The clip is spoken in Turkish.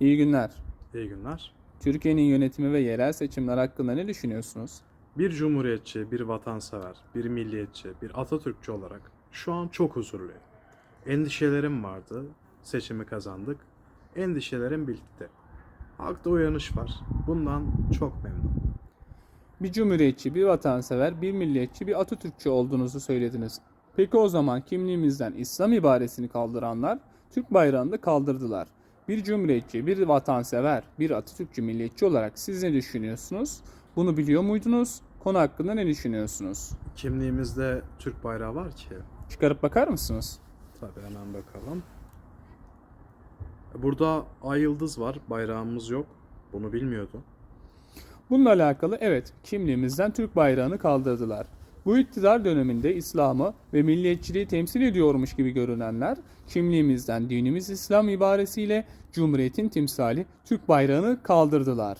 İyi günler. İyi günler. Türkiye'nin yönetimi ve yerel seçimler hakkında ne düşünüyorsunuz? Bir cumhuriyetçi, bir vatansever, bir milliyetçi, bir Atatürkçü olarak şu an çok huzurluyum. Endişelerim vardı, seçimi kazandık. Endişelerim bitti. Halkta uyanış var. Bundan çok memnunum. Bir cumhuriyetçi, bir vatansever, bir milliyetçi, bir Atatürkçü olduğunuzu söylediniz. Peki o zaman kimliğimizden İslam ibaresini kaldıranlar Türk bayrağını da kaldırdılar. Bir cumhuriyetçi, bir vatansever, bir Atatürkçü milliyetçi olarak siz ne düşünüyorsunuz? Bunu biliyor muydunuz? Konu hakkında ne düşünüyorsunuz? Kimliğimizde Türk bayrağı var ki. Çıkarıp bakar mısınız? Tabii hemen bakalım. Burada ay yıldız var, bayrağımız yok. Bunu bilmiyordum. Bununla alakalı evet kimliğimizden Türk bayrağını kaldırdılar. Bu iktidar döneminde İslam'ı ve milliyetçiliği temsil ediyormuş gibi görünenler kimliğimizden dinimiz İslam ibaresiyle Cumhuriyet'in timsali Türk bayrağını kaldırdılar.